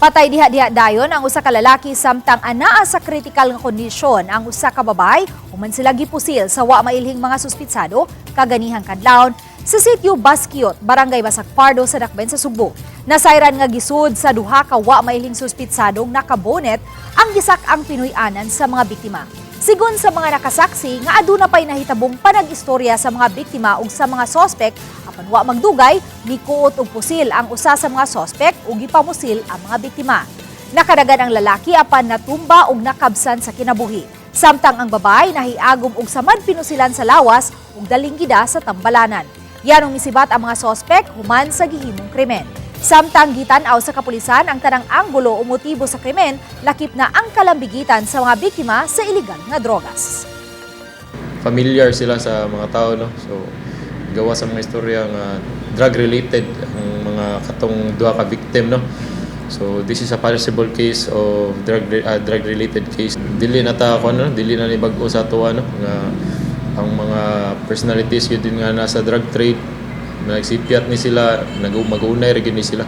Patay diha-diha dayon ang usa ka lalaki samtang anaa sa critical nga kondisyon ang usa ka babay human sila gipusil sa wa mailhing mga suspitsado kaganihang kadlawon sa sitio Baskiot, Barangay Basak Pardo sa Dakben sa Subo. Nasayran nga gisud sa duha ka wa mailhing suspitsadong nakabonet ang gisak ang Pinoy-anan sa mga biktima. Sigon sa mga nakasaksi nga aduna pay nahitabong panag-istorya sa mga biktima ug sa mga sospek apan wa magdugay mikuot og pusil ang usa sa mga sospek ug gipamusil ang mga biktima. Nakadagan ang lalaki apan natumba ug nakabsan sa kinabuhi. Samtang ang babay nahiagom og samad pinusilan sa lawas ug daling gida sa tambalanan. Yanong misibat ang mga sospek human sa gihimong krimen. Samtang gitanaw sa kapulisan ang tanang anggulo o motibo sa krimen, lakip na ang kalambigitan sa mga biktima sa iligal nga drogas. familiar sila sa mga tao no? So gawa sa mga istorya nga drug related ang mga katong duha ka victim no? So this is a possible case of drug uh, drug related case. Dili na ta ako no? Dili na ni bag-o sa tuwa no? Nga ang mga personalities yun din nga nasa drug trade nagsipiat ni sila nag mag-unay rin ni sila